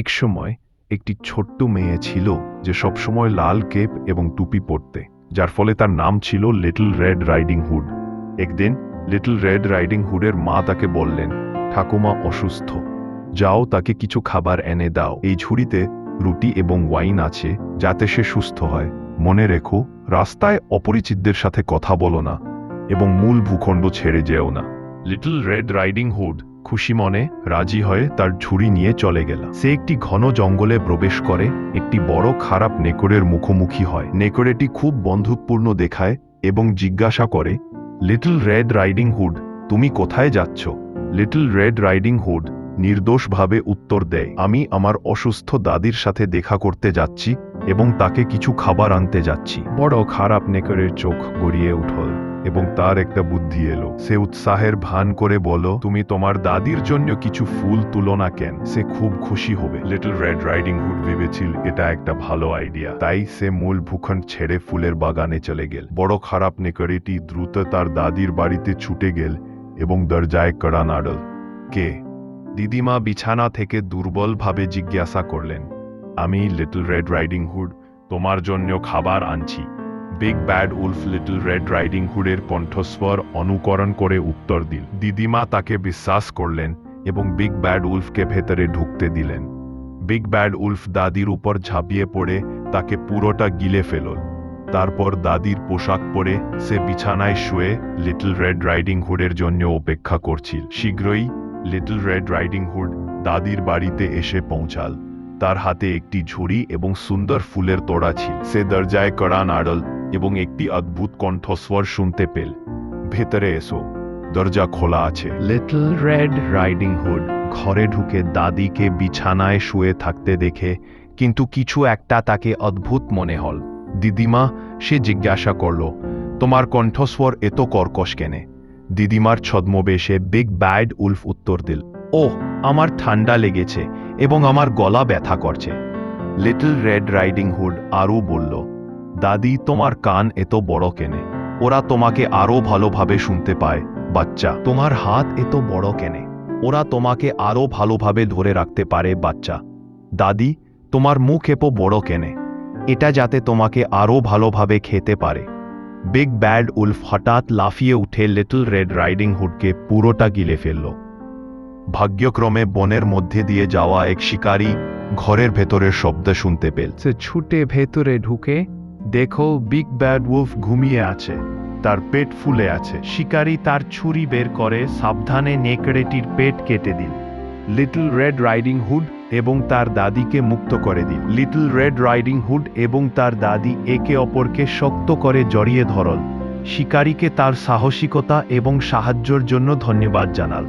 এক সময় একটি ছোট্ট মেয়ে ছিল যে সবসময় লাল কেপ এবং টুপি পরতে, যার ফলে তার নাম ছিল লিটল রেড রাইডিং হুড। একদিন লিটল রেড রাইডিং হুডের মা তাকে বললেন, ঠাকুমা অসুস্থ, যাও তাকে কিছু খাবার এনে দাও। এই ঝুড়িতে রুটি এবং ওয়াইন আছে, যাতে সে সুস্থ হয়। মনে রেখো, রাস্তায় অপরিচিতদের সাথে কথা বলো না এবং মূল ভূখণ্ড ছেড়ে যেও না। লিটল রেড রাইডিং হুড খুশি মনে রাজি হয়ে তার ঝুড়ি নিয়ে চলে গেল। সে একটি ঘন জঙ্গলে প্রবেশ করে, একটি বড় খারাপ নেকড়ের মুখোমুখি হয়। নেকড়েটি খুব বন্ধুত্বপূর্ণ দেখায় এবং জিজ্ঞাসা করে, লিটল রেড রাইডিং হুড, তুমি কোথায় যাচ্ছ? লিটল রেড রাইডিং হুড নির্দোষভাবে উত্তর দেয়, আমি আমার অসুস্থ দাদির সাথে দেখা করতে যাচ্ছি এবং তাকে কিছু খাবার আনতে যাচ্ছি। বড় খারাপ নেকড়ের চোখ গড়িয়ে উঠল। এবং তার একটা বুদ্ধি এলো। সে উৎসাহের ভান করে বলো, তুমি তোমার দাদির জন্য কিছু ফুল তুলো না কেন? সে খুব খুশি হবে। লিটল রেড রাইডিং হুড ভেবেছিল, এটা একটা ভালো আইডিয়া তাই সে মূল ভূখণ্ড ছেড়ে ফুলের বাগানে চলে গেল। বড় খারাপ নেকড়েটি দ্রুত তার দাদির বাড়িতে ছুটে গেল এবং দরজায় কড়া নাড়ল। কে? দিদিমা বিছানা থেকে দুর্বলভাবে জিজ্ঞাসা করলেন, আমি লিটল রেড রাইডিং হুড তোমার জন্য খাবার আনছি। Big bad wolf little red riding হুডের কণ্ঠস্বর অনুকরণ করে উত্তর দিল। দিদিমা তাকে বিশ্বাস করলেন এবং বিগ ব্যাড উলফকে ভেতরে ঢুকতে দিলেন। বিগ ব্যাড উলফ দাদির উপর ঝাঁপিয়ে পড়ে, তাকে পুরোটা গিলে ফেলল। তারপর দাদির পোশাক পরে সে বিছানায় শুয়ে লিটল রেড রাইডিং হুডের জন্য অপেক্ষা করছিল। শীঘ্রই লিটল রেড রাইডিং হুড দাদির বাড়িতে এসে পৌঁছাল। তার হাতে একটি ঝুড়ি এবং সুন্দর ফুলের তোড়া ছিল। সে দরজায় কড়া নাড়ল। এবং একটি অদ্ভুত কণ্ঠস্বর শুনতে পেল। ভেতরে এসো দরজা খোলা আছে। লিটল রেড রাইডিং হুড ঘরে ঢুকে দাদিকে বিছানায় শুয়ে থাকতে দেখে কিন্তু কিছু একটা তাকে অদ্ভুত মনে হল। দিদিমা সে জিজ্ঞাসা করল তোমার কণ্ঠস্বর এত কর্কশ কেনে? দিদিমার ছদ্মবেশে বিগ ব্যাড উলফ উত্তর দিল ওহ আমার ঠান্ডা লেগেছে এবং আমার গলা ব্যথা করছে। লিটল রেড রাইডিং হুড আরও বলল দাদি, তোমার কান এত বড় কেনে? ওরা তোমাকে আরও ভালোভাবে শুনতে পায়, বাচ্চা। তোমার হাত এত বড় কেনে? ওরা তোমাকে আরও ভালোভাবে ধরে রাখতে পারে, বাচ্চা। দাদি, তোমার মুখ এপো বড় কেনে? এটা যাতে তোমাকে আরও ভালোভাবে খেতে পারে। বিগ ব্যাড উলফ হঠাৎ লাফিয়ে উঠে লিটল রেড রাইডিং হুডকে পুরোটা গিলে ফেলল। ভাগ্যক্রমে বনের মধ্যে দিয়ে যাওয়া এক শিকারী ঘরের ভেতরের শব্দ শুনতে পেল। সে ছুটে ভেতরে ঢুকে দেখো, বিগ ব্যাড উলফ ঘুমিয়ে আছে। তার পেট ফুলে আছে। শিকারী তার ছুরি বের করে সাবধানে নেকড়েটির পেট কেটে দিন। লিটল রেড রাইডিং হুড এবং তার দাদিকে মুক্ত করে দিন। লিটল রেড রাইডিং হুড এবং তার দাদি একে অপরকে শক্ত করে জড়িয়ে ধরল। শিকারীকে তার সাহসিকতা এবং সাহায্যের জন্য ধন্যবাদ জানাল।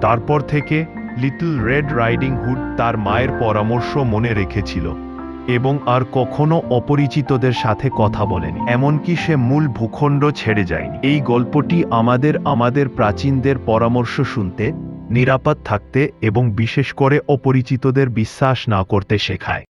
তারপর থেকে লিটল রেড রাইডিং হুড তার মায়ের পরামর্শ মনে রেখেছিল। এবং আর কখনো অপরিচিতদের সাথে কথা বলেনি। এমনকি সে মূল ভূখণ্ড ছেড়ে যায়নি। এই গল্পটি আমাদের আমাদের প্রাচীনদের পরামর্শ শুনতে, নিরাপদ থাকতে এবং বিশেষ করে অপরিচিতদের বিশ্বাস না করতে শেখায়।